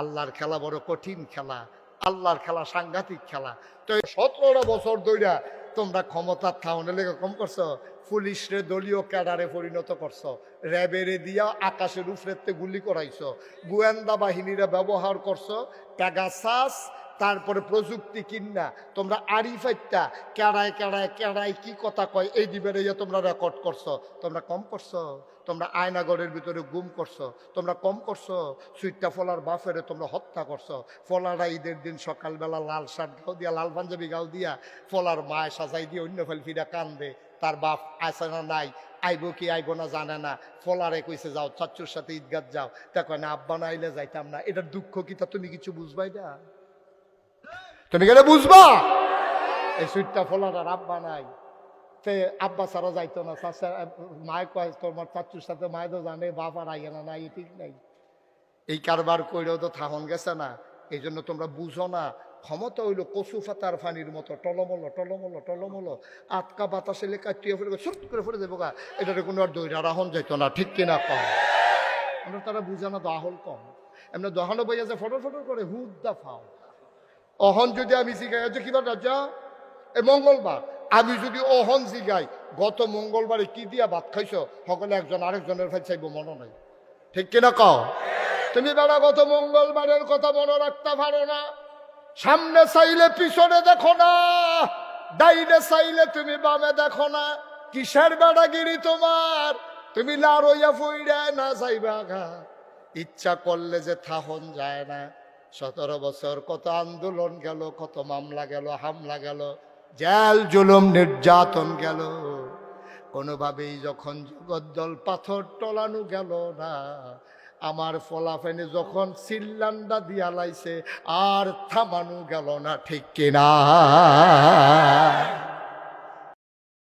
আল্লাহর খেলা বড় কঠিন খেলা, আল্লাহর খেলা সাংঘাতিক খেলা। তো সতেরোটা বছর দৈরা তোমরা ক্ষমতার থাউনে লেগে কম করছ, পুলিশরে দলীয় ক্যাডারে পরিণত করছ, র্যাবেরে দিয়া আকাশের উফরেতে গুলি করাইছো, গোয়েন্দা বাহিনীরা ব্যবহার করছ প্যাগাসাস তারপরে প্রযুক্তি কিনা তোমরা আরিফাইটা কেড়ায় কেড়ায় কেড়ায় কি কথা কয়, এই দিবের ইয়ে তোমরা রেকর্ড করছ। তোমরা কম করছ, তোমরা আয়নাগরের ভিতরে গুম করছ, তোমরা কম করছ, সুইটটা ফলার বাফেরে তোমরা হত্যা করছ। ফলারা ঈদের দিন সকালবেলা লাল শার্ট গাও দিয়া, লাল পাঞ্জাবি গাও দিয়া, ফলার মায় সাজাই দিয়ে অন্য ফেলফিরা কান্দে। তার বাপ আছে না নাই, আইব কি আইব না জানে না। ফলারে কইছে, যাও চাচ্চুর সাথে ঈদগাত যাও। তা কয়, না, আব্বা না আইলে যাইতাম না। এটার দুঃখ কি তা তুমি কিছু বুঝবাই না? তুমি গেলে বুঝবা? এই সুইটটা আর আব্বা নাই। সে আব্বা ছাড়া যাইতো না, চাচা মায় কয় তোমার চাচুর সাথে মায় তো জানে, বাপ আর না, নাই ঠিক নাই। এই কারবার কইলেও তো থাহন গেছে না, এই জন্য তোমরা বুঝো না। ক্ষমতা হইল কচু ফাতার ফানির মতো, টলমল টলমল টলমল, আটকা বাতাসে লেখা তুই ফেলে ছুট করে ফেলে দেবো গা। এটাতে কোনো আর দৈরা রাহন যাইতো না, ঠিক কিনা কম। আমরা তারা বুঝে না, দহল কম। এমনি দহানো বই আছে ফটো ফটো করে, হুদ দা ফাও। অহন যদি আমি শিখাই যে কিবা রাজা এ, মঙ্গলবার। আমি যদি অহন জিগাই, গত মঙ্গলবারে কি দিয়া ভাত খাইছ? সকলে একজন আরেকজনের ভাই চাইব, মনে নাই। ঠিক কিনা কও? তুমি বেড়া গত মঙ্গলবারের কথা মনে রাখতে পারো না। সামনে চাইলে পিছনে দেখো না। ডাইনে চাইলে তুমি বামে দেখো না। কিসের বেড়াগিরি তোমার? তুমি লারইয়া ফুইরা না যাইবা ঘা ইচ্ছা করলে যে থাহন যায় না। সতেরো বছর কত আন্দোলন গেল, কত মামলা গেল, হামলা গেল, জেল, জুলুম, নির্যাতন গেল। কোনোভাবেই যখন জগদ্দল পাথর টলানো গেল না, আমার ফলাফেনে যখন সিল্লান্ডা দিয়া লাইছে, আর থামানো গেল না, ঠিক কিনা?